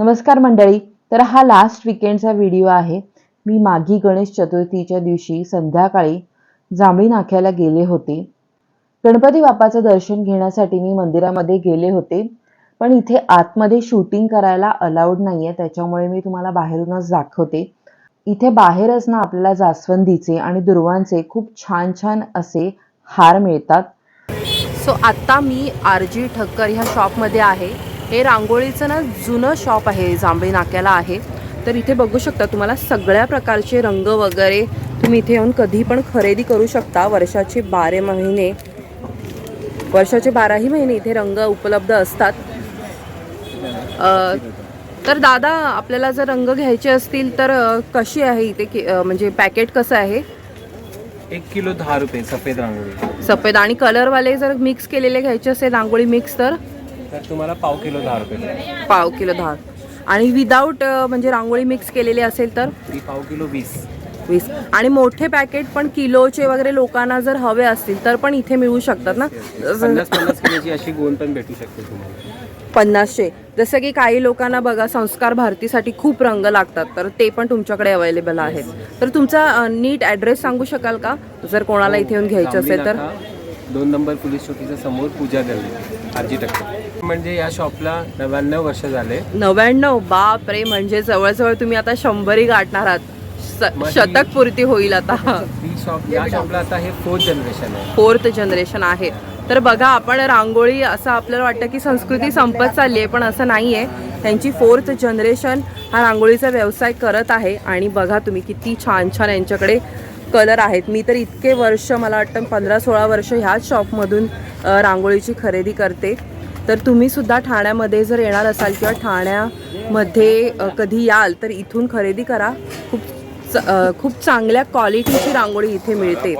नमस्कार मंडळी. तर हा लास्ट विकेंडचा व्हिडिओ आहे. मी मागी गणेश चतुर्थीच्या दिवशी संध्याकाळी जांभळी नाक्याला गेले होते. गणपती बाप्पाचं दर्शन घेण्यासाठी मी मंदिरामध्ये गेले होते. पण इथे आतमध्ये शूटिंग करायला अलाउड नाही आहे त्याच्यामुळे मी तुम्हाला बाहेरूनच दाखवते. इथे बाहेरच ना आपल्याला जास्वंदीचे आणि दुर्वांचे खूप छान छान असे हार मिळतात. सो आत्ता मी आर जी ठक्कर ह्या शॉपमध्ये आहे. हे रांगोळीचं ना जुनं शॉप आहे जांभळी नाक्याला आहे. तर इथे बघू शकता तुम्हाला सगळ्या प्रकारचे रंग वगैरे तुम्ही इथे येऊन कधी पण खरेदी करू शकता. वर्षाचे बारे महिने वर्षाचे बाराही महिने इथे रंग उपलब्ध असतात. तर दादा आपल्याला जर रंग घ्यायचे असतील तर कशी आहे इथे म्हणजे पॅकेट कसं आहे? एक किलो दहा रुपये सफेद रांगोळी. सफेद. आणि कलरवाले जर मिक्स केलेले घ्यायचे असेल रांगोळी मिक्स तर? तर तुम्हाला पाव किलो दहा रुपये पाव किलो दहा. आणि विदाऊट म्हणजे रांगोळी मिक्स केलेली असेल तर? ती पाव किलो वीस. वीस. आणि मोठे पॅकेट पण किलोचे वगैरे लोकांना जर हवे असतील तर पण इथे मिळू शकतात ना? पन्नास पन्नास किलोची अशी गोंद पण भेटू शकते तुम्हाला. पन्नासशे. जसं की काही लोकांना बघा संस्कार भारतीसाठी खूप रंग लागतात तर ते पण तुमच्याकडे अवेलेबल आहेत. तर तुमचा नीट ॲड्रेस सांगू शकाल का? जर कोणाला इथे येऊन घ्यायचं असेल तर? दोन नंबर पोलीस चौकीच्या समोर पूजा गल्ली. आजी टक्कर. म्हणजे या शॉपला नव्याण्णव वर्ष झाले. नव्याण्णव बाप रे म्हणजे जवळजवळ तुम्ही आता शंभरी गाठणार आहात. शतक पूर्ती होईल आता. शॉप या शॉपला आता हे फोर्थ जनरेशन आहे. फोर्थ जनरेशन आहे. तर बघा आपण रांगोळी असं आपल्याला वाटतं की संस्कृती संपत चालली आहे पण असं नाही आहे त्यांची फोर्थ जनरेशन हा रांगोळीचा व्यवसाय करत आहे. आणि बघा तुम्ही किती छान छान यांच्याकडे कलर आहेत. मी तर इतके वर्ष मला वाटतं पंधरा सोळा वर्ष ह्याच शॉपमधून अ, रांगोळीची खरेदी करते. तर तुम्ही सुद्धा ठाण्यामध्ये जर येणार असाल किंवा ठाण्यामध्ये कधी याल तर इथून खरेदी करा. खूप च- खूप चांगल्या क्वालिटीची रांगोळी इथे मिळते.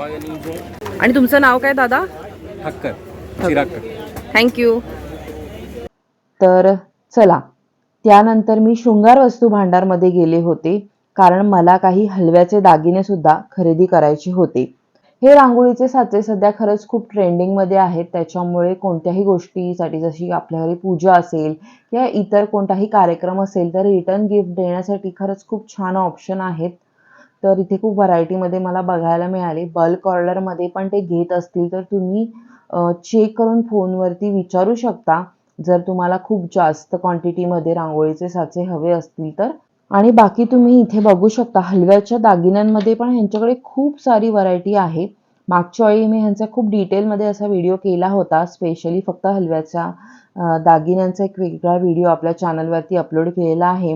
आणि तुमचं नाव काय दादा? थँक्यू तर चला त्यानंतर मी शृंगार वस्तू भांडारमध्ये गेले होते कारण मला काही हलव्याचे दागिने सुद्धा खरेदी करायचे होते. हे रांगोळीचे साचे सध्या खरंच खूप ट्रेंडिंगमध्ये आहेत. त्याच्यामुळे कोणत्याही गोष्टीसाठी जशी आपल्या घरी पूजा असेल किंवा इतर कोणताही कार्यक्रम असेल तर रिटर्न गिफ्ट देण्यासाठी खरंच खूप छान ऑप्शन आहेत. तर इथे खूप व्हरायटीमध्ये मला बघायला मिळाले. बल्क ऑर्डरमध्ये पण ते घेत असतील तर तुम्ही चेक करून फोनवरती विचारू शकता. जर तुम्हाला खूप जास्त क्वांटिटीमध्ये रांगोळीचे साचे हवे असतील तर. आणि बाकी तुम्ही इथे बघू शकता हलव्याच्या दागिन्यांमध्ये पण ह्यांच्याकडे खूप सारी व्हरायटी आहे. मागच्या वेळी मी ह्यांचा खूप डिटेलमध्ये असा व्हिडिओ केला होता स्पेशली फक्त हलव्याच्या दागिन्यांचा एक वेगळा व्हिडिओ आपल्या चॅनलवरती अपलोड केलेला आहे.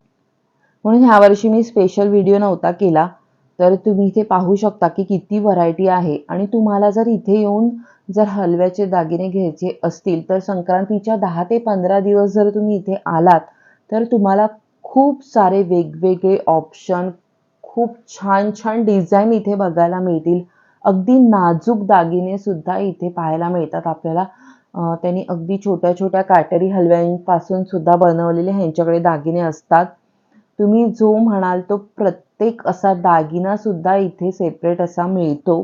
म्हणून ह्यावर्षी मी स्पेशल व्हिडिओ नव्हता केला. तर तुम्ही इथे पाहू शकता की किती व्हरायटी आहे. आणि तुम्हाला जर इथे येऊन जर हलव्याचे दागिने घ्यायचे असतील तर संक्रांतीच्या दहा ते पंधरा दिवस जर तुम्ही इथे आलात तर तुम्हाला खूप सारे वेगवेगळे ऑप्शन खूप छान छान डिझाईन इथे बघायला मिळतील. अगदी नाजूक दागिने सुद्धा इथे पाहायला मिळतात. आपल्याला त्यांनी अगदी छोट्या छोट्या काटेरी हलव्यांपासून सुद्धा बनवलेले ह्यांच्याकडे दागिने असतात. तुम्ही जो म्हणाल तो प्रत्येक असा दागिना सुद्धा इथे सेपरेट असा मिळतो.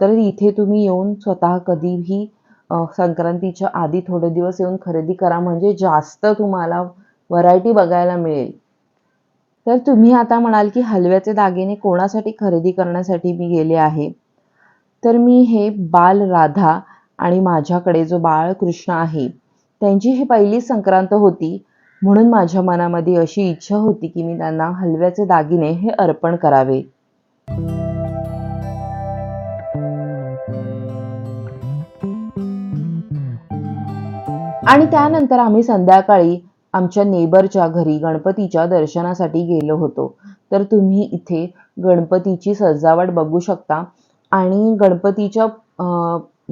तर इथे तुम्ही येऊन स्वतः कधीही संक्रांतीच्या आधी थोडे दिवस येऊन खरेदी करा. म्हणजे जास्त तुम्हाला व्हरायटी बघायला मिळेल. तर तुम्ही आता म्हणाल की हलव्याचे दागिने कोणासाठी खरेदी करण्यासाठी मी गेले आहे. तर मी हे बाल राधा आणि माझ्याकडे जो बाळकृष्ण आहे त्यांची ही पहिली संक्रांत होती. म्हणून माझ्या मनामध्ये अशी इच्छा होती की मी त्यांना हलव्याचे दागिने हे अर्पण करावे. आणि त्यानंतर आम्ही संध्याकाळी आमच्या नेबरच्या घरी गणपतीच्या दर्शनासाठी गेलो होतो. तर तुम्ही इथे गणपतीची सजावट बघू शकता. आणि गणपतीच्या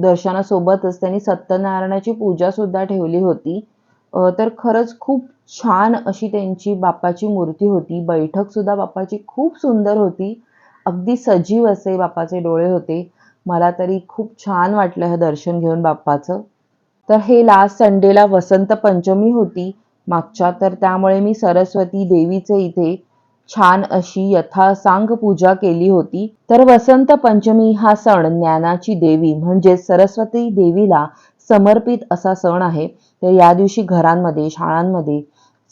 दर्शनासोबतच त्यांनी सत्यनारायणाची पूजा सुद्धा ठेवली होती. तर खरंच खूप छान अशी त्यांची बाप्पाची मूर्ती होती. बैठक सुद्धा बाप्पाची खूप सुंदर होती. अगदी सजीव असे बाप्पाचे डोळे होते. मला तरी खूप छान वाटलं हे दर्शन घेऊन बाप्पाचं. तर हे लास्ट संडेला वसंत पंचमी होती. मागच्या तर त्यामुळे मी सरस्वती देवीचे इथे छान अशी यथासांग पूजा केली होती. तर वसंत पंचमी हा सण ज्ञानाची देवी म्हणजे सरस्वती देवीला समर्पित असा सण आहे. तर या दिवशी घरांमध्ये शाळांमध्ये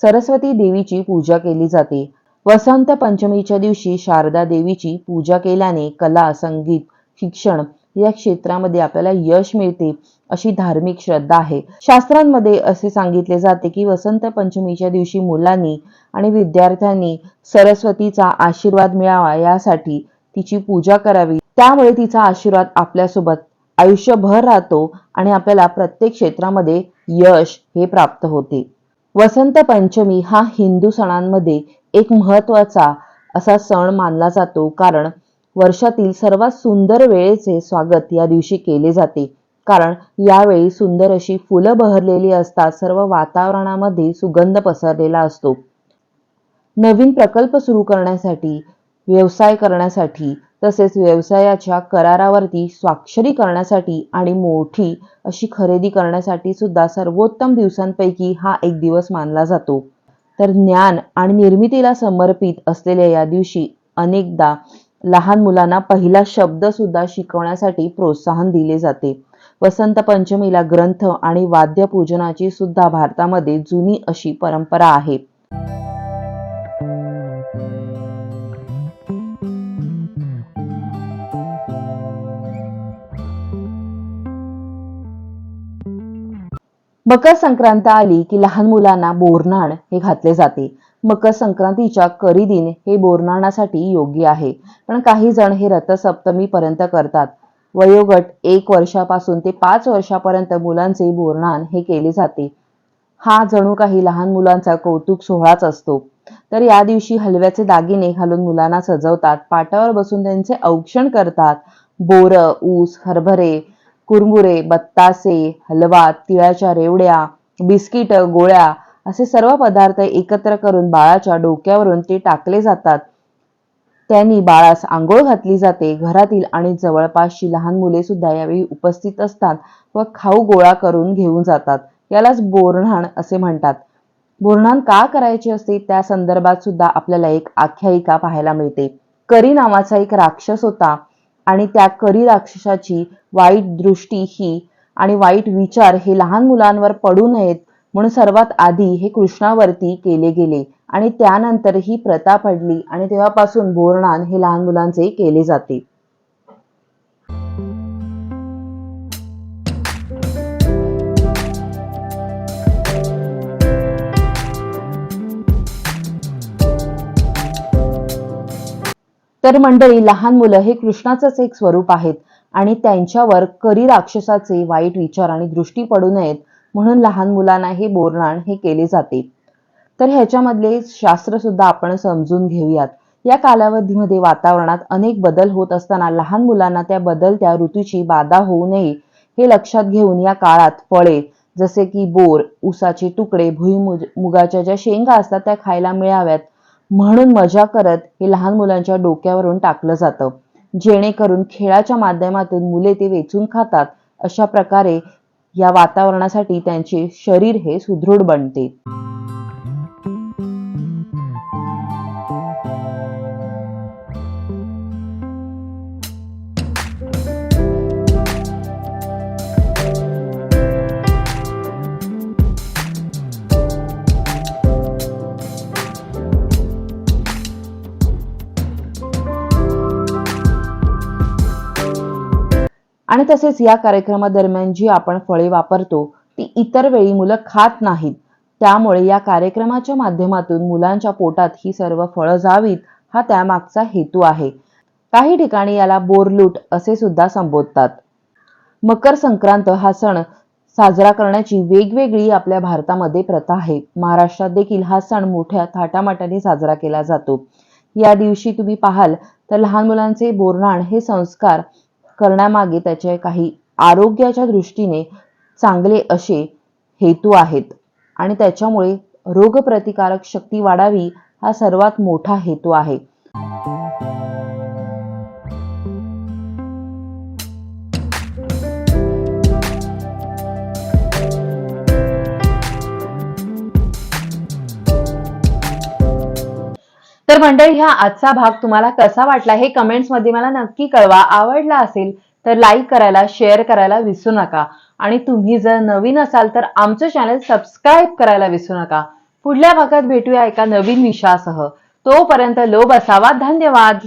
सरस्वती देवीची पूजा केली जाते. वसंत पंचमीच्या दिवशी शारदा देवीची पूजा केल्याने कला संगीत शिक्षण या क्षेत्रामध्ये आपल्याला यश मिळते अशी धार्मिक श्रद्धा आहे. शास्त्रांमध्ये असे सांगितले जाते की वसंत पंचमीच्या दिवशी मुलांनी आणि विद्यार्थ्यांनी सरस्वतीचा आशीर्वाद मिळावा यासाठी तिची पूजा करावी. त्यामुळे तिचा आशीर्वाद आपल्यासोबत आयुष्यभर राहतो आणि आपल्याला प्रत्येक क्षेत्रामध्ये यश हे प्राप्त होते. वसंत पंचमी हा हिंदू सणांमध्ये एक महत्त्वाचा असा सण मानला जातो. कारण वर्षातील सर्वात सुंदर वेळेचे स्वागत या दिवशी केले जाते. कारण यावेळी सुंदर अशी फुलं बहरलेली असतात सर्व वातावरणामध्ये सुगंध पसरलेला असतो. नवीन प्रकल्प सुरू करण्यासाठी व्यवसाय करण्यासाठी तसेच व्यवसायाच्या करारावरती स्वाक्षरी करण्यासाठी आणि मोठी अशी खरेदी करण्यासाठी सुद्धा सर्वोत्तम दिवसांपैकी हा एक दिवस मानला जातो. तर ज्ञान आणि निर्मितीला समर्पित असलेल्या या दिवशी अनेकदा लहान मुलांना पहिला शब्द सुद्धा शिकवण्यासाठी प्रोत्साहन दिले जाते. वसंत पंचमीला ग्रंथ आणि वाद्यपूजनाची सुद्धा भारतामध्ये जुनी अशी परंपरा आहे. मकर संक्रांत आली की लहान मुलांना बोरनाण हे घातले जाते. मकर संक्रांतीच्या करी हे बोरनाणासाठी योग्य आहे. पण काही जण हे रथसप्तमी पर्यंत करतात. वयोगट एक वर्षापासून ते पाच वर्षापर्यंत मुलांचे बोरनाण हे केले जाते. हा जणू काही लहान मुलांचा कौतुक सोहळाच असतो. तर या दिवशी हलव्याचे दागिने घालून मुलांना सजवतात. पाटावर बसून त्यांचे औक्षण करतात. बोर ऊस हरभरे कुरमुरे बत्तासे हलवा तिळाच्या रेवड्या बिस्किट गोळ्या असे सर्व पदार्थ एकत्र करून बाळाच्या डोक्यावरून ते टाकले जातात. त्यांनी बाळास आंघोळ घातली जाते. घरातील आणि जवळपासची लहान मुले सुद्धा यावेळी उपस्थित असतात व खाऊ गोळा करून घेऊन जातात. यालाच बोरणाण असे म्हणतात. बोरणाण का करायचे असते? त्या संदर्भात सुद्धा आपल्याला एक आख्यायिका पाहायला मिळते. करी नावाचा एक राक्षस होता आणि त्या करी राक्षसाची वाईट दृष्टी ही आणि वाईट विचार हे लहान मुलांवर पडू नयेत. म्हणून सर्वात आधी हे कृष्णावरती केले गेले आणि त्यानंतर ही प्रथा पडली आणि तेव्हापासून बोरणान हे लहान मुलांचे केले जाते. तर मंडळी लहान मुलं हे कृष्णाचंच एक स्वरूप आहेत आणि त्यांच्यावर करी राक्षसाचे वाईट विचार आणि दृष्टी पडू नयेत म्हणून लहान मुलांना हे बोरनाण हे केले जाते. तर ह्याच्यामधले शास्त्र सुद्धा आपण समजून घेऊयात. या कालावधीमध्ये वातावरणात अनेक बदल होत असताना लहान मुलांना त्या बदलत्या ऋतूची बाधा होऊ नये हे लक्षात घेऊन या काळात फळे जसे की बोर ऊसाचे तुकडे भुईमुग मुगाच्या ज्या शेंगा असतात त्या खायला मिळाव्यात. म्हणून मजा करत हे लहान मुलांच्या डोक्यावरून टाकलं जातं. जेणेकरून खेळाच्या माध्यमातून मुले ते वेचून खातात. अशा प्रकारे या वातावरणासाठी त्यांचे शरीर हे सुदृढ बनते. आणि तसेच या कार्यक्रमादरम्यान जी आपण फळे वापरतो ती इतर वेळी मुलं खात नाहीत. त्यामुळे या कार्यक्रमाच्या माध्यमातून मुलांच्या पोटात ही सर्व फळं जावीत हा त्यामागचा हेतू आहे. काही ठिकाणी याला बोरलूट असे सुद्धा संबोधतात. मकर संक्रांत हा सण साजरा करण्याची वेगवेगळी आपल्या भारतामध्ये प्रथा आहे. महाराष्ट्रात देखील हा सण मोठ्या थाटामाटाने साजरा केला जातो. या दिवशी तुम्ही पाहाल तर लहान मुलांचे बोरणाण हे संस्कार करण्यामागे त्याचे काही आरोग्याच्या दृष्टीने चांगले असे हेतू आहेत. आणि त्याच्यामुळे रोगप्रतिकारक शक्ती वाढावी हा सर्वात मोठा हेतू आहे. तर मंडळी हा आजचा भाग तुम्हाला कसा वाटला हे कमेंट्समध्ये मला नक्की कळवा. आवडला असेल तर लाईक करायला शेअर करायला विसरू नका. आणि तुम्ही जर नवीन असाल तर आमचं चॅनल सबस्क्राईब करायला विसरू नका. पुढल्या भागात भेटूया एका नवीन विषयासह. तोपर्यंत लोभ असावा. धन्यवाद!